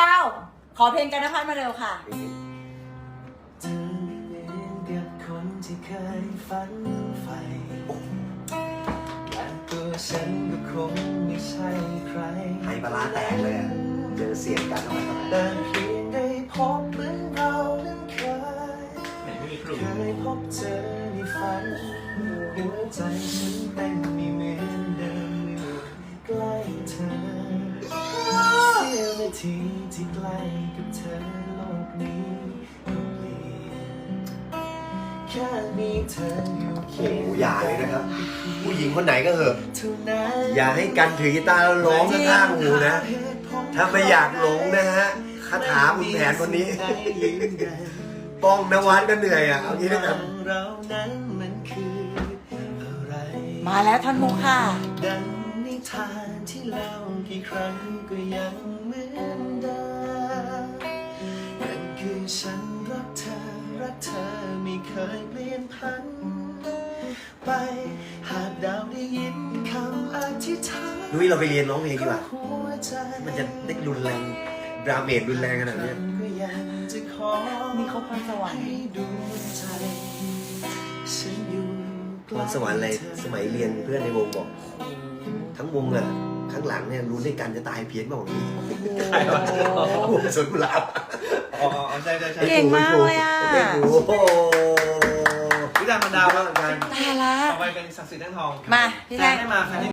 ดาว ขอเพลงกันนภัทรมาเร็วค่ะเธอเหมือนกับคนที่เคยฝันใฝ่และตัวฉันก็คงไม่ใช่ใครไฮปลาร้าแตกเลยอะเจอเสียงกันเอาไว้ก่อนแต่เพียงได้พบเหมือนเรานั้นเคยไม่มีครูเคยพบเจอในฝันหัวใจฉันเต้นไม่เหมื ทีที่ใกล้กับเธอโลกนี้ก็เปลี่ยนแค่มีเธออยู่โอ้โหอย่าเลยนะครับ ผู้หญิงคนไหนก็เหอะ เท่านั้นอย่าให้กันถือกีตาร์แล้วร้องข้างๆหูนะ ถ้าไม่อยากหลงนะฮะคาถาคุณแผนคนนี้ ป้องนวัดก็เหนื่อยอะเอางี้แล้วกันเรานั้นมันคืออะไรมาแล้วท่อนมุกค่ะ ดังนิทานที่เล่ากี่ครั้งก็ยังเหมือน ฉันรักเธอ รักเธอไม่เคยเปลี่ยนพัน ไปหากดาวได้ยินคำอธิษฐานนุ้ยเราไปเรียนร้องเพลงดีกว่า หัวใจมันจะได้รุนแรงดราเมจรุนแรงขนาดเนี้ยก็ยังจะขอนี่เขาพรสวรรค์ ให้ดวงใจฉันอยู่ใกพล้รสวรรค์อะไรสมัยเรียนเพื่อนในวงบอก ทั้งวงอะ ข้างหลังเนี่ยรู้ด้วยกันจะตายเพี้ยนเปล่านี้ใครวะวงสวนกุหลาบ อ๋ออ๋อใช่ใช่ใช่เก่งมากเลยอะโอ้โหวิจารณ์มันดาวแล้วกันตายละ ต่อไปเป็นศักดิ์สิทธิ์แท่งทองมาพี่แท่งให้มาใคร